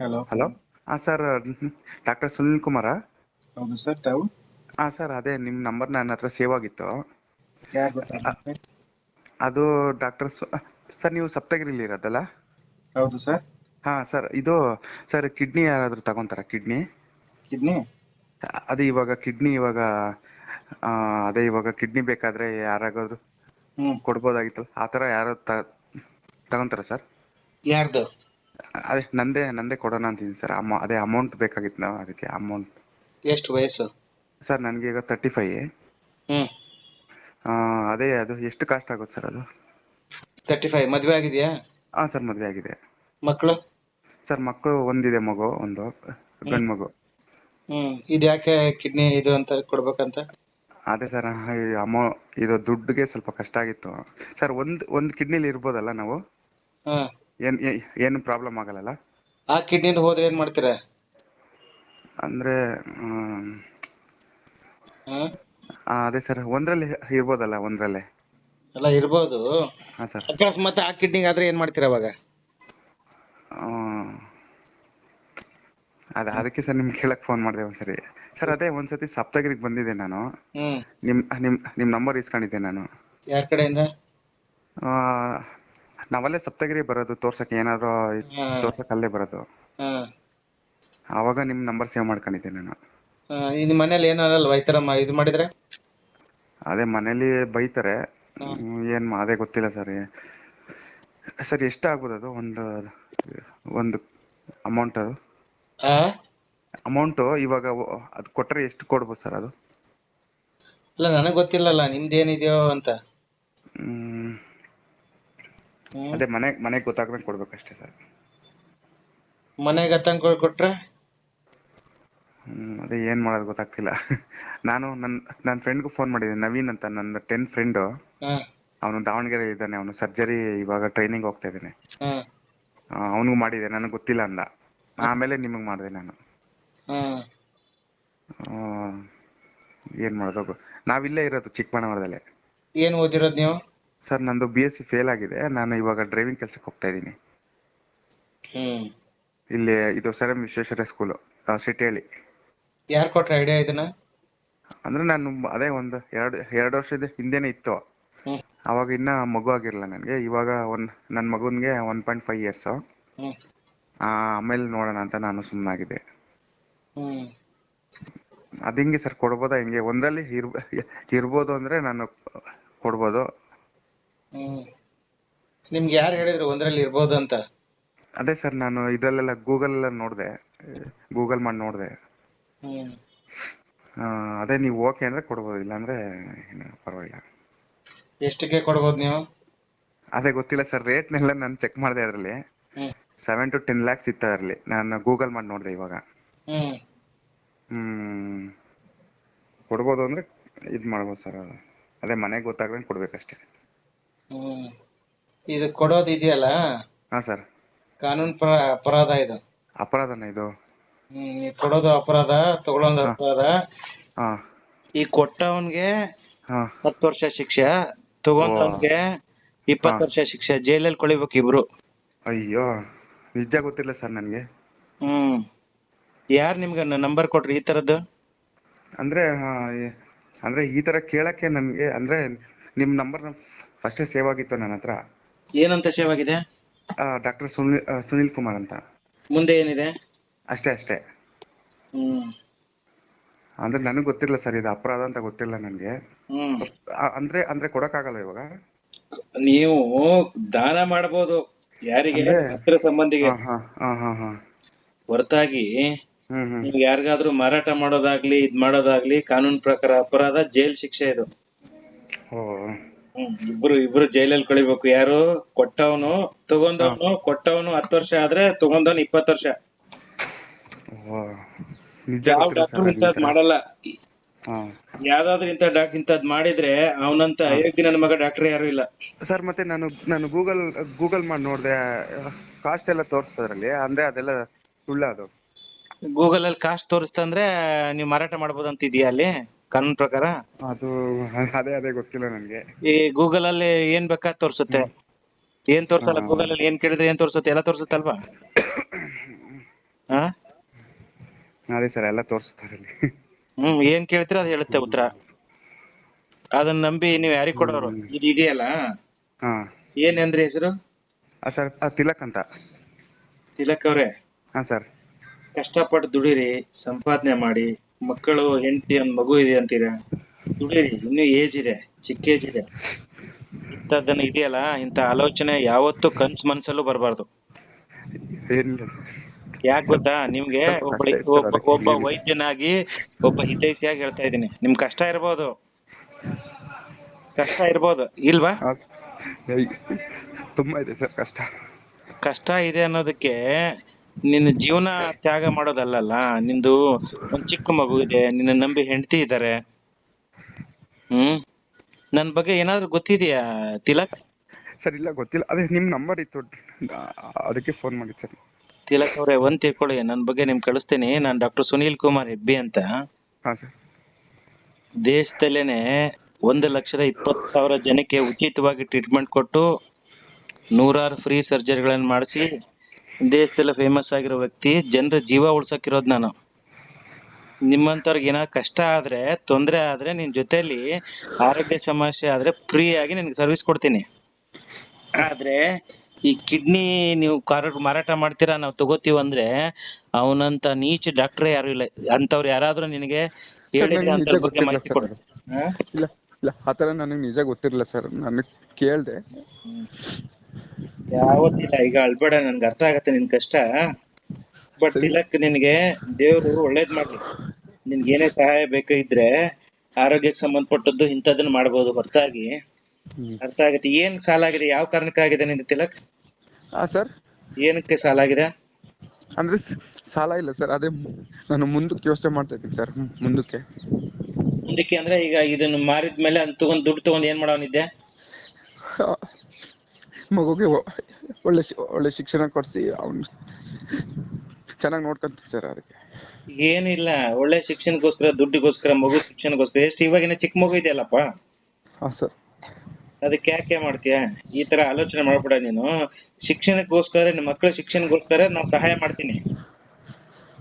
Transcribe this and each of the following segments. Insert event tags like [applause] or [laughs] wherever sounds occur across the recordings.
Hello hello ಹಾಂ sir doctor Sunil Kumara? ಹೌದು sir ತಾವು? ಹಾಂ ಸರ್ ಅದೇ ನಿಮ್ಮ ನಂಬರ್ ನನ್ನ ಹತ್ರ ಸೇವ್ ಆಗಿತ್ತು. ಯಾರು ಅದು ಡಾಕ್ಟರ್ ಸರ್ ನೀವು ಸಪ್ತಗಿರಿಲಿ ಇರೋದಲ್ಲ? ಹೌದು ಸರ್ ಹಾ ಸರ್ ಇದು ಸರ್ ಕಿಡ್ನಿ ಯಾರಾದರೂ ತಗೊಂತಾರ ಕಿಡ್ನಿ ಕಿಡ್ನಿ ಅದೇ ಇವಾಗ ಕಿಡ್ನಿ ಇವಾಗ ಆ, ಅದೇ ಇವಾಗ ಕಿಡ್ನಿ ಬೇಕಾದ್ರೆ ಯಾರಾಗಾದ್ರು ಕೊಡ್ಬೋದಾಗಿತ್ತಲ್ಲ ಆ ಥರ ಯಾರು ತಗೊಂತಾರ ಸರ್ ಯಾರ್ದು? ಅದೇ ನಂದೇ ನಂದೇ ಕೊಡೋಣ ಅಂತೀನಿ ಸರ್. ಅಮ ಅದೇ ಅಮೌಂಟ್ ಬೇಕಾಗಿತ್ತು ನಾವು ಅದಕ್ಕೆ ಅಮೌಂಟ್ ಎಷ್ಟು ವಯಸ್ಸು? ಸರ್ ನನಗೆ ಈಗ ತರ್ಟಿ ಫೈವ್ ಅದೇ ಅದು ಎಷ್ಟು ಕಾಸ್ಟ್ ಆಗುತ್ತೆ ಸರ್ ಅದು? ತರ್ಟಿ ಫೈವ್ ಮದುವೆ ಆಗಿದೆಯಾ? ಹಾಂ ಸರ್ ಮದುವೆ ಆಗಿದೆ. ಮಕ್ಕಳು ಸರ್ ಮಕ್ಕಳು ಒಂದಿದೆ ಮಗು ಒಂದು ಗಂಡು ಮಗು. ಹ್ಮ್. ಇದು ಯಾಕೆ ಕಿಡ್ನಿ ಇದು ಅಂತ ಕೊಡ್ಬೇಕಂತ? ಅದೇ ಸರ್ ಅಮೌ ಇದು ದುಡ್ಡಿಗೆ ಸ್ವಲ್ಪ ಕಷ್ಟ ಆಗಿತ್ತು. ಸರ್ ಒಂದು ಒಂದು ಕಿಡ್ನಿಲಿ ಇರ್ಬೋದಲ್ಲ ನಾವು? ಹಾ ಏನು ಏನು ಪ್ರಾಬ್ಲಮ್ ಆಗಲ್ಲ ಆ ಕಿಡ್ನಿಂದ ಹೋದ್ರೆ ಏನ್ ಮಾಡ್ತೀರಾ? ಅಂದ್ರೆ ಹಾ? ಅದೇ ಸರ್ ಒಂದ್ರಲ್ಲಿ ಇರ್ಬೋದಲ್ಲ ಒಂದ್ರಲ್ಲಿ. ಎಲ್ಲ ಇರ್ಬೋದು. ಹಾಂ ಸರ್ ಅಕಸ್ಮಾತ್ ಆ ಕಿಡ್ನಿಗೆ ಆದ್ರೆ ಏನ್ ಮಾಡ್ತೀರಾ ಅವಾಗ? ಅದ ಅದಕ್ಕೆ ಸರ್ ನಿಮ್ಗೆ ಕೇಳಕ್ ಫೋನ್ ಮಾಡಿದೆ ಒಂದ್ಸರಿ ಸರ್. ಅದೇ ಒಂದ್ಸತಿ ಸಪ್ತಗಿರಿಗೆ ಬಂದಿದ್ದೆ ನಾನು. ನಿಮ್ ನಿಮ್ ನಿಮ್ ನಂಬರ್ ಇಸ್ಕೊಂಡಿದ್ದೆ ನಾನು. ಯಾರ್ ಕಡೆಯಿಂದ? ಆ, ನಾವಲ್ಲೇ ಸಪ್ತಗಿರಿ ಬರೋದು ತೋರ್ಸಕ್ಕೆ ಏನಾದ್ರು ತೋರ್ಸಕ್ ಅಲ್ಲೇ ಬರೋದು. ಅವಾಗ ನಿಮ್ ನಂಬರ್ ಸೇವ್ ಮಾಡ್ಕೊಂಡಿದ್ದೆ ನಾನು. ಇದು ಮನೇಲಿ ಏನಲ್ಲ ಈ ತರ ಮಾ- ಇದು ಮಾಡಿದ್ರೆ? ಅದೇ ಮನೇಲಿ ಬೈತಾರೆ. ಹ್ಮ್, ಏನ್ ಮಾ- ಅದೇ ಗೊತ್ತಿಲ್ಲ ಸರ್. ಸರ್ ಎಷ್ಟು ಆಗ್ಬೋದು ಅದು? ಒಂದು ಒಂದು ಅಮೌಂಟ್ ಅದು? ಆ? ಅಮೌಂಟು ಇವಾಗ ಒ- ಅದು ಕೊಟ್ರೆ ಎಷ್ಟು ಕೊಡ್ಬೋದು ಸರ್ ಅದು? ಇಲ್ಲ ನನಗೆ ಗೊತ್ತಿಲ್ಲಲ್ಲ ನಿಮ್ದೇನಿದೆಯೋ ಅಂತ. ಹ್ಮ್. ಅದೇ ಮನೆ ಮನೆಗೆ ಗೊತ್ತಾಗ್ದಂಗೆ ಕೊಡ್ಬೇಕಷ್ಟೇ ಸರ್. ಮನೆಗೆ ಕೊಟ್ರೆ? ಹ್ಮ್, ಅದೇ ಏನ್ ಮಾಡೋದು ಗೊತ್ತಾಗ್ತಿಲ್ಲ. [laughs] ನಾನು ನನ್ನ ನನ್ನ ಫ್ರೆಂಡ್ಗೂ ಫೋನ್ ಮಾಡಿದ್ದೆ ನವೀನ್ ಅಂತ ನನ್ನ ಟೆನ್ ಫ್ರೆಂಡು ಹಾ. ಅವನು ದಾವಣಗೆರೆ ಇದ್ದಾನೆ. ಅವನು ಸರ್ಜರಿ ಇವಾಗ ಟ್ರೈನಿಂಗ್ ಹೋಗ್ತಾ ಇದ್ದಾನೆ. ಹಾ. ಅವನಿಗೂ ಮಾಡಿದೆ. ನನಗೆ ಗೊತ್ತಿಲ್ಲ ಅಂದ. ಆಮೇಲೆ ನಿಮಗೆ ಮಾಡಿದೆ ನಾನು. ಹಾ. ಏನು ಮಾಡೋದು? ನಾವಿಲ್ಲೇ ಇರೋದು ಚಿಕ್ಕಬಳ್ಳಾಪುರದಲ್ಲೇ. ಏನ್ ಓದಿರೋದ್ ನೀವು? ಸರ್ ನಂದು ಬಿ ಎಸ್ ಸಿ ಫೇಲ್ ಆಗಿದೆ. ನಾನು ಇವಾಗ ಡ್ರೈವಿಂಗ್ ಕೆಲಸಕ್ಕೆ ಹೋಗ್ತಾ ಇದ್ದೀನಿ. ಹ್ಮ್. ಇಲ್ಲಿ ಇದು ಸರ್ ಎಂ ವಿಶ್ವೇಶ್ವರ ಸ್ಕೂಲು ಸಿಟಿಯಲ್ಲಿ ಯಾರು ಕೊಟ್ರ ಐಡಿಯಾ ಇದನ್ನ? ಅಂದ್ರೆ ನಾನು ಅದೇ ಒಂದು ಎರಡು ಎರಡು ವರ್ಷದ ಹಿಂದೆನೇ ಇತ್ತು. ಹ್ಮ್. ಅವಾಗ ಇನ್ನ ಮಗು ಆಗಿರಲಿಲ್ಲ ನನಗೆ. ಇವಾಗ ಒನ್ ನನ್ನ ಮಗುನಿಗೆ ಒನ್ ಪಾಯಿಂಟ್ ಫೈವ್ ಇಯರ್ಸು ಹ್ಮ್. ಆಮೇಲೆ ನೋಡೋಣ ಅಂತ ನಾನು ಸುಮ್ಮನಾಗಿದೆ ಹ್ಮ್. ಅದು ಹಿಂಗೆ ಸರ್ ಕೊಡ್ಬೋದಾ? ಹಿಂಗೆ ಒಂದರಲ್ಲಿ ಇರ್ ಇರ್ಬೋದು ಅಂದ್ರೆ ನಾನು ಕೊಡ್ಬೋದು. ಹ್ಮ್. ನಿಮ್ಗೆ ಯಾರು ಹೇಳಿದ್ರು ಒಂದ್ರಲ್ಲಿ ಇರ್ಬೋದು ಅಂತ? ಅದೇ ಸರ್ ನಾನು ಇದರಲ್ಲೆಲ್ಲ ಗೂಗಲ್ ನೋಡಿದೆ. ಗೂಗಲ್ ಮಾಡಿ ನೋಡಿದೆ. ಹ್ಮ್. ಅದೇ ನೀವು ಓಕೆ ಅಂದ್ರೆ ಕೊಡ್ಬೋದು ಇಲ್ಲಾಂದ್ರೆ ಅಂದ್ರೆ ಪರವಾಗಿಲ್ಲ. ಎಷ್ಟಕ್ಕೆ ಕೊಡ್ಬೋದು ನೀವು? ಅದೇ ಗೊತ್ತಿಲ್ಲ ಸರ್ ರೇಟ್ನೆಲ್ಲ ನಾನು ಚೆಕ್ ಮಾಡಿದೆ ಅದರಲ್ಲಿ. ಹ್ಮ್. ಸೆವೆನ್ ಟು ಟೆನ್ ಲ್ಯಾಕ್ಸ್ ಇತ್ತು ಅದರಲ್ಲಿ. ನಾನು ಗೂಗಲ್ ಮಾಡಿ ನೋಡಿದೆ ಇವಾಗ. ಹ್ಮ್. ಹ್ಮ್. ಕೊಡ್ಬೋದು ಅಂದ್ರೆ ಇದು ಮಾಡ್ಬೋದು ಸರ್ ಅದೇ ಮನೆಗೆ ಗೊತ್ತಾಗ್ದಂಗೆ ಕೊಡ್ಬೇಕಷ್ಟೇ. ಹ್ಮ್. ಇದು ಕೊಡೋದು ಇದೆಯಲ್ಲ? ಹಾ ಸರ್. ಕಾನೂನು ಪ್ರ ಅಪರಾಧ ಇದು. ಅಪರಾಧನ ಇದು? ಹ್ಮ್ ಕೊಡೋದು ಅಪರಾಧ ತಗೊಳೋದು ಅಪರಾಧ. ಹಾ. ಈ ಕೊಟ್ಟವನ್ಗೆ ಹಾ. ಹತ್ತು ವರ್ಷ ಶಿಕ್ಷೆ ತಗೊಂಡವನ್ಗೆ ಇಪ್ಪತ್ತು ವರ್ಷ ಶಿಕ್ಷೆ ಜೈಲಲ್ಲಿ ಕೊಳಿಬೇಕು ಇಬ್ರು. ಅಯ್ಯೋ ನಿಜ ಗೊತ್ತಿಲ್ಲ ಸರ್ ನನಗೆ. ಹ್ಮ್. ಯಾರ್ ನಿಮ್ಗೆ ನಂಬರ್ ಕೊಟ್ರಿ ಈ ತರದ್ದು? ಅಂದ್ರೆ ಅಂದ್ರೆ ಈ ತರ ಕೇಳಕ್ಕೆ ನನಗೆ ಅಂದ್ರೆ ನಿಮ್ ನಂಬರ್ ಫಸ್ಟೇ ಸೇವ್ ಆಗಿತ್ತು ನನ್ನ ಹತ್ರ. ಏನಂತ ಸೇವ್ ಆಗಿದೆ? ಡಾಕ್ಟರ್ ಸುನಿಲ್ ಆ, ಸುನಿಲ್ ಕುಮಾರ್ ಅಂತ. ಮುಂದೆ ಏನಿದೆ? ಅಷ್ಟೇ ಅಷ್ಟೇ. ಹ್ಮ್. ಅಂದ್ರೆ ನನಗೆ ಗೊತ್ತಿಲ್ಲ ಸರ್ ಇದು ಅಪರಾಧ ಅಂತ ಗೊತ್ತಿಲ್ಲ ನನಗೆ. ಹ್ಮ್. ಅಂದ್ರೆ ಅಂದ್ರೆ ಕೊಡಕ್ಕಾಗಲ್ಲ ಇವಾಗ? ನೀವು ದಾನ ಮಾಡಬಹುದು ಯಾರಿಗೆ ಹತ್ರ ಹತ್ತಿರ ಸಂಬಂಧಿಗೆ. ಹಾ ಹಾ ಹಾ ಹಾ ಹಾ. ಹೊರತಾಗಿ ಹ್ಮ್ ಹ್ಮ್. ನೀವು ಯಾರಿಗಾದ್ರೂ ಮಾರಾಟ ಮಾಡೋದಾಗ್ಲಿ ಇದ್ ಮಾಡೋದಾಗ್ಲಿ ಕಾನೂನು ಪ್ರಕಾರ ಅಪರಾಧ ಜೈಲ್ ಶಿಕ್ಷೆ ಇದು. ಓ. ಇಬ್ರು ಇಬ್ರು ಜೈಲಲ್ಲಿ ಕಳಿಬೇಕು. ಯಾರು? ಕೊಟ್ಟವನು ತಗೊಂಡವನು ಕೊಟ್ಟವನು ಹತ್ತು ವರ್ಷ ಆದ್ರೆ ತಗೊಂಡವನು ಇಪ್ಪತ್ತು ವರ್ಷ. ಯಾವ ಡಾಕ್ಟರ್ ಇಂಥದ್ ಮಾಡಲ್ಲ. ಯಾವ್ದಾದ್ರು ಇಂತ ಡಾಕ್ಟರ್ ಇಂಥದ್ ಮಾಡಿದ್ರೆ ಅವನಂತ ಅಯೋಗ್ಯ ನನ್ನ ಮಗ ಡಾಕ್ಟರ್ ಯಾರು ಇಲ್ಲ. ಸರ್ ಮತ್ತೆ ನಾನು ನಾನು ಗೂಗಲ್ ಗೂಗಲ್ ಮಾಡಿ ನೋಡಿದೆ. ಕಾಸ್ಟ್ ಎಲ್ಲ ತೋರಿಸ್ತದ್ರಲ್ಲಿ ಅಂದ್ರೆ ಅದೆಲ್ಲ ಸುಳ್ಳ ಅದು ಗೂಗಲ್ ಅಲ್ಲಿ ಕಾಸ್ಟ್ ತೋರಿಸ್ತಂದ್ರೆ ನೀವು ಮಾರಾಟ ಮಾಡ್ಬೋದು ಅಂತ ಇದೆಯಾ ಅಲ್ಲಿ? ಕಾನೂನು ಪ್ರಕಾರ? ಅದು [laughs] ಅದೇ ಅದೇ ಗೊತ್ತಿಲ್ಲ ನನಗೆ. ಈ ಗೂಗಲ್ ಅಲ್ಲಿ ಏನ್ ಬೇಕಾ ತೋರಿಸುತ್ತೆ? ಏನ್ ತೋರ್ಸಲ್ಲ ಗೂಗಲ್ ಅಲ್ಲಿ ಏನ್ ಕೇಳಿದ್ರೆ ಏನ್ ತೋರ್ಸುತ್ತೆ? ಎಲ್ಲ ತೋರ್ಸುತ್ತಲ್ವಾ? ಅದೇ ಸರ್ ಎಲ್ಲ ತೋರಿಸ್ತಾರೆ ಇಲ್ಲಿ ಹ್ಮ್ ಏನ್ ಕೇಳ್ತೀರ ಅದ್ ಹೇಳುತ್ತೆ ಉತ್ತರ. ಅದನ್ನ ನಂಬಿ ನೀವ್ ಯಾರಿಗ್ ಕೊಡೋರು? ಇದು ಇದೆಯಲ್ಲ? ಹಾ. ಏನ್ ಅಂದ್ರೆ ಹೆಸರು? ಆ ಸರ್ ಆ ತಿಲಕ್ ಅಂತ. ತಿಲಕ್ ಅವ್ರೆ. ಹಾ ಸರ್. ಕಷ್ಟಪಟ್ಟು ದುಡಿರಿ ಸಂಪಾದನೆ ಮಾಡಿ ಮಕ್ಕಳು ಹೆಂಡತಿ ಒಂದ್ ಮಗು ಇದೆ ಅಂತೀರ? ದುಡೀರಿ ಇನ್ನು ಏಜ್ ಇದೆ ಚಿಕ್ಕ ಏಜ್ ಇದೆ. ಇಂಥದ್ದನ್ನ ಇದೆಯಲ್ಲ ಇಂಥ ಆಲೋಚನೆ ಯಾವತ್ತೂ ಕನ್ಸ್ ಮನ್ಸಲ್ಲೂ ಬರಬಾರ್ದು. ಯಾಕೆ ಗೊತ್ತಾ? ನಿಮ್ಗೆ ಒಬ್ಬ ಒಬ್ಬ ಒಬ್ಬ ವೈದ್ಯನಾಗಿ ಒಬ್ಬ ಹಿತೈಷಿಯಾಗಿ ಹೇಳ್ತಾ ಇದ್ದೀನಿ. ನಿಮ್ ಕಷ್ಟ ಇರ್ಬೋದು. ಕಷ್ಟ ಇರ್ಬೋದು. ಇಲ್ವಾ? ತುಂಬಾ ಇದೆ ಸರ್ ಕಷ್ಟ. ಕಷ್ಟ ಇದೆ ಅನ್ನೋದಕ್ಕೆ ನಿನ್ನ ಜೀವನ ತ್ಯಾಗ ಮಾಡೋದಲ್ಲಲ್ಲ? ನಿಂದು ಒಂದ್ ಚಿಕ್ಕ ಮಗು ಇದೆ ನಿನ್ನ ನಂಬಿ ಹೆಂಡತಿ ಇದ್ದಾರೆ ಹ್ಮ್? ನನ್ ಬಗ್ಗೆ ಏನಾದ್ರು ಗೊತ್ತಿದ್ಯಾ ತಿಲಕ್? ಸರ್ ಇಲ್ಲ ಗೊತ್ತಿಲ್ಲ. ಅದೇ ನಿಮ್ ನಂಬರ್ ಇತ್ತು. ಅದಕ್ಕೆ ಫೋನ್ ಮಾಡಿದ್ ಸರ್. ತಿಲಕ್ ಅವ್ರೆ ಒಂದ್ ತಿಳ್ಕೊಳ್ಳಿ. ನನ್ ಬಗ್ಗೆ ನಿಮ್ ಕಳಿಸ್ತೀನಿ. ನಾನ್ ಡಾಕ್ಟರ್ ಸುನೀಲ್ ಕುಮಾರ್ ಹೆಬ್ಬಿ ಅಂತ. ಹಾ ಸರ್. ದೇಶದಲ್ಲೇನೆ ಒಂದ್ ಲಕ್ಷದ ಇಪ್ಪತ್ ಸಾವಿರ ಜನಕ್ಕೆ ಉಚಿತವಾಗಿ ಟ್ರೀಟ್ಮೆಂಟ್ ಕೊಟ್ಟು ನೂರಾರು ಫ್ರೀ ಸರ್ಜರಿಗಳನ್ನ ಮಾಡಿಸಿ ದೇಶದಲ್ಲ ಫೇಮಸ್ ಆಗಿರೋ ವ್ಯಕ್ತಿ ಜನರ ಜೀವ ಉಳ್ಸಕ್ಕಿರೋದು ನಾನು. ನಿಮ್ಮಂಥವ್ರಿಗೆ ಏನಾದ್ರು ಕಷ್ಟ ಆದ್ರೆ ತೊಂದ್ರೆ ಆದ್ರೆ ನಿನ್ ಜೊತೆಲಿ ಆರೋಗ್ಯ ಸಮಸ್ಯೆ ಆದ್ರೆ ಫ್ರೀ ಆಗಿ ನಿನ್ಗೆ ಸರ್ವಿಸ್ ಕೊಡ್ತೀನಿ. ಆದ್ರೆ ಈ ಕಿಡ್ನಿ ನೀವು ಕಾರ ಮಾರಾಟ ಮಾಡ್ತೀರಾ ನಾವು ತಗೋತೀವಿ ಅಂದ್ರೆ ಅವನಂತ ನೀಚ ಡಾಕ್ಟ್ರೇ ಯಾರು ಇಲ್ಲ. ಅಂತವ್ರು ಯಾರಾದ್ರೂ ನಿನಗೆ ಹೇಳಿದ್ರೆ ನಂಗೆ ಅಂತ ನಿಜ ಬಗ್ಗೆ ಮಾಹಿತಿ ಕೊಡು? ಇಲ್ಲ ಆತರ ನನಗೆ ನಿಜ ಗೊತ್ತಿರಲಿಲ್ಲ ಸರ್. ನಾನು ಕೇಳ್ದೆ. ಯಾವತ್ತಿಲ್ಲ ಈಗ ಅಳ್ಬೇಡ ನನ್ಗೆ ಅರ್ಥ ಆಗತ್ತೆ ನಿನ್ ಕಷ್ಟ. ಬಟ್. ತಿಲಕ್ ನಿನ್ಗೆ ದೇವ್ರು ಒಳ್ಳೇದ್ ಮಾಡ್ಲಿ. ನಿನ್ಗೆ ಏನೇ ಸಹಾಯ ಬೇಕಾಗಿದ್ರೆ ಆರೋಗ್ಯಕ್ಕೆ ಸಂಬಂಧಪಟ್ಟದ್ದು ಇಂಥದನ್ನ ಮಾಡ್ಬೋದು ಹೊರತಾಗಿ. ಅರ್ಥ ಆಗತ್ತೆ. ಏನ್ ಸಾಲ ಆಗಿದೆ ಯಾವ ಕಾರಣಕ್ಕಾಗಿದೆ ನಿನ್ ತಿಲಕ್? ಹಾ ಸರ್? ಏನಕ್ಕೆ ಸಾಲ ಆಗಿದೆ ಅಂದ್ರೆ ಸಾಲ ಇಲ್ಲ ಸರ್. ಅದೇ ನಾನು ಮುಂದಕ್ಕೆ ಯೋಚನೆ ಮಾಡ್ತಾ ಇದ್ದೀನಿ ಸರ್. ಮುಂದಕ್ಕೆ. ಮುಂದಕ್ಕೆ ಅಂದ್ರೆ ಈಗ ಇದನ್ನ ಮಾರಿದ್ಮೇಲೆ ಅದ್ ತಗೊಂಡ್ ದುಡ್ಡು ತಗೊಂಡ್ ಏನ್ ಮಾಡೋನಿದ್ದೆ ಆ, ಮಗುಗೆ ಒಳ್ಳೆ ಒಳ್ಳೆ ಶಿಕ್ಷಣ ಕೊಡ್ಸಿ ಅವ್ನ್ ಚೆನ್ನಾಗಿ ನೋಡ್ಕೊಂತೀವಿ ಸರ್ ಅದಕ್ಕೆ. ಏನಿಲ್ಲ ಒಳ್ಳೆ ಶಿಕ್ಷಣಕ್ಕೋಸ್ಕರ ದುಡ್ಡಿಗೋಸ್ಕರ ಮಗು ಶಿಕ್ಷಣಕ್ಕೋಸ್ಕರ ಎಷ್ಟು ಇವಾಗಿನ ಚಿಕ್ಕ ಮಗು ಇದೆಯಲ್ಲಪ್ಪ? ಹಾ ಸರ್. ಅದಕ್ಕೆ ಯಾಕೆ ಮಾಡ್ತೀಯ? ಈ ತರ ಆಲೋಚನೆ ಮಾಡ್ಬೇಡ ನೀನು. ಶಿಕ್ಷಣಕ್ಕೋಸ್ಕರ ನಿಮ್ಮ ಮಕ್ಕಳ ಶಿಕ್ಷಣಕ್ಕೋಸ್ಕರ ನಾನ್ ಸಹಾಯ ಮಾಡ್ತೀನಿ.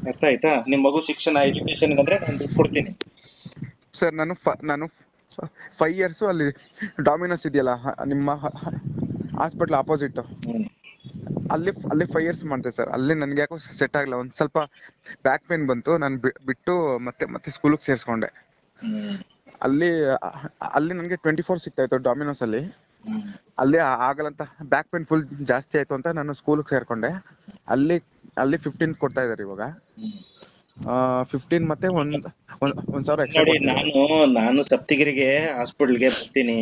ಅರ್ಥ ಆಯ್ತಾ? ನಿಮ್ ಮಗು ಶಿಕ್ಷಣ ಎಜುಕೇಶನ್ ಅಂದ್ರೆ ನಾನು ದುಡ್ಡು ಕೊಡ್ತೀನಿ. ಸರ್ ನಾನು ಫ- ನಾನು ಫೈವ್ ಇಯರ್ಸ್ ಅಲ್ಲಿ ಡಾಮಿನೋಸ್ ಇದೆಯಲ್ಲ ಹ- ನಿಮ್ಮ ಹಾಸ್ಪಿಟಲ್ ಅಪೋಸಿಟ್ ಅಲ್ಲಿ ಅಲ್ಲಿ ಫೈವ್ ಇಯರ್ಸ್ ಮಾಡಿದೆ ಸರ್ ಅಲ್ಲಿ ನನ್ಗೆ ಯಾಕೋ ಸೆಟ್ ಆಗಲ್ಲ ಒಂದ್ ಸ್ವಲ್ಪ ಬ್ಯಾಕ್ ಪೇನ್ ಬಂತು. ನಾನು ಬಿಟ್ಟು ಮತ್ತೆ ಮತ್ತೆ ಸ್ಕೂಲಿಗೆ ಸೇರಿಸ್ಕೊಂಡೆ. ಅಲ್ಲಿ ಅಲ್ಲಿ ನನಗೆ ಟ್ವೆಂಟಿ ಫೋರ್ ಸಿಕ್ತಾಯಿತ್ತು ಡಾಮಿನೋಸ್ ಅಲ್ಲಿ. ಅಲ್ಲಿ ಆಗಲ್ಲಂತ ಬ್ಯಾಕ್ ಪೇನ್ ಫುಲ್ ಜಾಸ್ತಿ ಆಯ್ತು ಅಂತ ನಾನು ಸ್ಕೂಲ್ಗೆ ಸೇರ್ಕೊಂಡೆ. ಅಲ್ಲಿ ಅಲ್ಲಿ ಫಿಫ್ಟೀನ್ ಕೊಡ್ತಾ ಇದಾರೆ ಇವಾಗ. ಫಿಫ್ಟೀನ್ ಮತ್ತೆ ಒಂದ್ ಒಂದ್ ಒಂದ್ ಸಾವಿರ ಎಕ್ಸ್ಟ್ರಾ ನೋಡಿ ನಾನು ನಾನು ಸಪ್ತಗಿರಿಗೆ ಹಾಸ್ಪಿಟಲ್ಗೆ ಬರ್ತೀನಿ.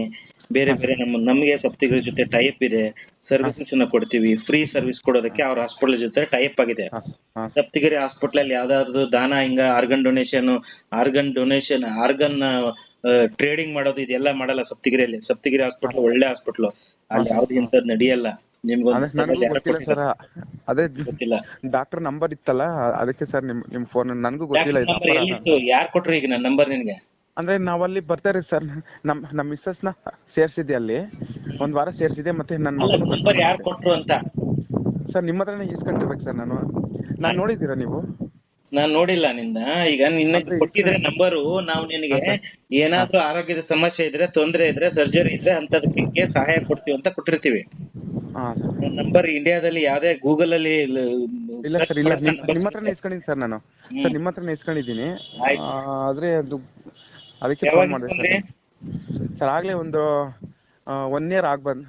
ಬೇರೆ ಬೇರೆ ನಮ್ಮ ನಮಗೆ ಸಪ್ತಗಿರಿ ಜೊತೆ ಟೈಪ್ ಇದೆ. ಸರ್ವಿಸ್ ಅನ್ನು ಕೊಡ್ತೀವಿ. ಫ್ರೀ ಸರ್ವಿಸ್ ಕೊಡೋದಕ್ಕೆ ಅವ್ರ ಹಾಸ್ಪಿಟಲ್ ಜೊತೆ ಟೈಪ್ ಆಗಿದೆ. ಸಪ್ತಗಿರಿ ಹಾಸ್ಪಿಟಲ್ ಅಲ್ಲಿ ಯಾವ್ದಾದ್ರು ದಾನ ಹಿಂಗ organ donation organ donation organ trading ಮಾಡೋದು ಇದೆಲ್ಲ ಮಾಡಲ್ಲ ಸಪ್ತಗಿರಿಯಲ್ಲಿ. ಸಪ್ತಗಿರಿ ಹಾಸ್ಪಿಟಲ್ ಒಳ್ಳೆ ಹಾಸ್ಪಿಟಲ್ ಅಲ್ಲಿ ಯಾವ್ದು ಇಂಥದ್ ನಡೆಯಲ್ಲ. ನನಗೂ ಗೊತ್ತಿಲ್ಲ ಸರ್. ಅದೇ ಡಾಕ್ಟರ್ ನಂಬರ್ ಇತ್ತಲ್ಲ ಅದಕ್ಕೆ ಸರ್ ನಿಮ್ ನಿಮ್ ಫೋನ್ ನನಗೂ ಗೊತ್ತಿಲ್ಲ ಇದು ಯಾರ್ ಕೊಟ್ರು ಈಗ ನನ್ನ ನಂಬರ್ ನಿನ್ಗೆ? ಅಂದ್ರೆ ನಾವಲ್ಲಿ ಬರ್ತಾರೆ ಸರ್. ನಮ್ ನಮ್ ಮಿಸ್ಸಸ್ನ ಸೇರ್ಸಿದ್ದೆ ಅಲ್ಲಿ. ಒಂದ್ ವಾರ ಸೇರ್ಸಿದೆ ಮತ್ತೆ ನನ್ನ ನಂಬರ್ ಯಾರ್ ಕೊಟ್ರು ಅಂತ? ಸರ್ ನಿಮ್ಮ ಹತ್ರನೇ ಇಸ್ಕೊಂಡಿರ್ಬೇಕು ಸರ್ ನಾನು? ನಾನ್ ನೋಡಿದ್ದೀರಾ ನೀವು? ನಾನ್ ನೋಡಿಲ್ಲ ನಿನ್ನ ಈಗ ನಿನ್ನ ಕೊಟ್ಟಿದ್ರೆ ನಂಬರು ನಾವು ನಿನಗೆ ಏನಾದ್ರೂ ಆರೋಗ್ಯದ ಸಮಸ್ಯೆ ಇದ್ರೆ ತೊಂದ್ರೆ ಇದ್ರೆ ಸರ್ಜರಿ ಇದ್ರೆ ಅಂತದಕ್ಕೆ ಸಹಾಯ ಕೊಡ್ತೀವಿ ಅಂತ ಕೊಟ್ಟಿರ್ತೀವಿ. ನಂಬರ್ ಇಂಡಿಯಾದಲ್ಲಿ ಯಾವ್ದೇ ಗೂಗಲ್ ಅಲ್ಲಿ ಇಲ್ಲ ಸರ್ ಇಲ್ಲ. ನಿಮ್ಮ ಹತ್ರನೇ ಇಸ್ಕೊಂಡಿದ್ದೀನಿ ಸರ್ ನಾನು. ಸರ್ ನಿಮ್ಮ ಹತ್ರನೇ ಇಸ್ಕೊಂಡಿದ್ದೀನಿ. ಆದ್ರೆ ಅದು ಅದಕ್ಕೆ ಫೋನ್ ಮಾಡಿದೆ? ಸರ್. ಸರ್ ಆಗ್ಲೇ ಒಂದು ಒನ್ ಇಯರ್ ಆಗ್ ಬಂದ್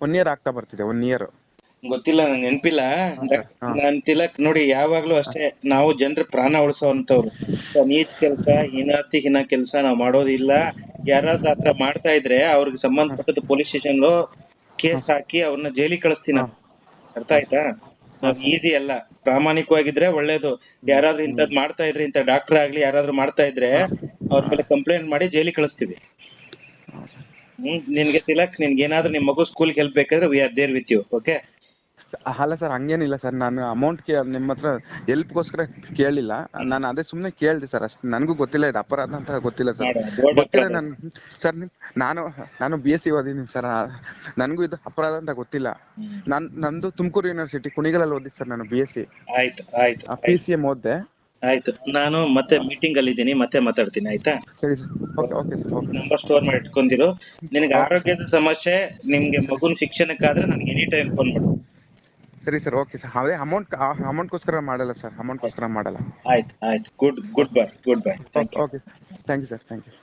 ಒನ್ ಇಯರ್ ಆಗ್ತಾ ಬರ್ತಿದೆ ಒನ್ ಇಯರ್ ಗೊತ್ತಿಲ್ಲ ನಂಗೆ ನೆನಪಿಲ್ಲ. ನನ್ ನಾನ್ ತಿಲಕ್ ನೋಡಿ ಯಾವಾಗ್ಲೂ ಅಷ್ಟೇ ನಾವು ಜನರ ಪ್ರಾಣ ಉಳಿಸೋವಂಥವ್ರು ನೀಚ್ ಕೆಲಸ ಹೀನಾತಿ ಹೀನ ಕೆಲಸ ನಾವು ಮಾಡೋದಿಲ್ಲ. ಯಾರಾದ್ರೂ ಆತರ ಮಾಡ್ತಾ ಇದ್ರೆ ಅವ್ರಿಗೆ ಸಂಬಂಧಪಟ್ಟದ ಪೊಲೀಸ್ ಸ್ಟೇಷನ್ ಕೇಸ್ ಹಾಕಿ ಅವ್ರನ್ನ ಜೈಲಿಗೆ ಕಳಿಸ್ತೀನಿ ನಾನು. ಅರ್ಥ ಆಯ್ತಾ? ಈಸಿ ಅಲ್ಲ. ಪ್ರಾಮಾಣಿಕವಾಗಿದ್ರೆ ಒಳ್ಳೇದು. ಯಾರಾದ್ರೂ ಇಂಥದ್ ಮಾಡ್ತಾ ಇದ್ರೆ ಇಂಥ ಡಾಕ್ಟರ್ ಆಗ್ಲಿ ಯಾರಾದ್ರೂ ಮಾಡ್ತಾ ಇದ್ರೆ ಅವ್ರ ಮೇಲೆ ಕಂಪ್ಲೇಂಟ್ ಮಾಡಿ ಜೈಲಿಗೆ ಕಳಿಸ್ತೀವಿ. ಹ್ಮ್ ನಿನ್ಗೆ ತಿಲಕ್ ನಿನ್ಗೆ ಏನಾದ್ರೂ ನಿಮ್ ಮಗು ಸ್ಕೂಲ್ಗೆ ಹೆಲ್ಪ್ ಬೇಕಾದ್ರೆ we are there with you okay ಅಲ್ಲ ಸರ್ ಹಂಗೇನಿಲ್ಲ ಸರ್. ನಾನು ಅಮೌಂಟ್ ಕೇ ನಿಮ್ಮ ಹತ್ರ ಹೆಲ್ಪ್ಗೋಸ್ಕರ ಕೇಳಿಲ್ಲ. ನಾನು ಅದೇ ಸುಮ್ನೆ ಕೇಳ್ದೆ ಸರ್ ಅಷ್ಟೇ. ನನಗೂ ಗೊತ್ತಿಲ್ಲ ಇದು ಅಪರಾಧ ಅಂತ ಗೊತ್ತಿಲ್ಲ ಸರ್. ಗೊತ್ತಿಲ್ಲ ನಾನು ಸರ್ ನಾನು ನಾನು ಬಿ ಎಸ್ ಸಿ ಓದಿದ್ದೀನಿ ಸರ್. ನನಗೂ ಇದು ಅಪರಾಧ ಅಂತ ಗೊತ್ತಿಲ್ಲ. ನಾನ್ ನಂದು ತುಮಕೂರು ಯೂನಿವರ್ಸಿಟಿ ಕುಣಿಗಲಲ್ಲಿ ಓದಿದ್ದು ಸರ್ ನಾನು ಬಿ ಎಸ್ ಸಿ ಆಯ್ತು ಆಯ್ತು ಪಿ ಸಿ ಎಂ ಓದ್ದೆ. ಆಯ್ತು. ನಾನು ಮತ್ತೆ ಮೀಟಿಂಗ್ ಅಲ್ಲಿ ಇದ್ದೀನಿ ಮತ್ತೆ ಮಾತಾಡ್ತೀನಿ ಆಯ್ತಾ? ಸರಿ ನಂಬರ್ ಸ್ಟೋರ್ ಮಾಡಿ ಇಟ್ಕೊಂಡಿರು ನಿನಗೆ ಆರೋಗ್ಯದ ಸಮಸ್ಯೆ ನಿಮ್ಗೆ ಮಗುನ ಶಿಕ್ಷಣಕ್ಕಾದ್ರೆ ನನಗೆ ಎನಿ ಟೈಮ್ ಫೋನ್ ಮಾಡು. ಸರಿ ಸರ್ ಓಕೆ ಸರ್. ಅದೇ ಅಮೌಂಟ್ ಅಮೌಂಟ್ಗೋಸ್ಕರ ಮಾಡಲ್ಲ ಸರ್. ಅಮೌಂಟ್ಗೋಸ್ಕರ ಮಾಡಲ್ಲ. ಆಯ್ತು ಆಯ್ತು. Good good bye good bye thank you okay thank you sir thank you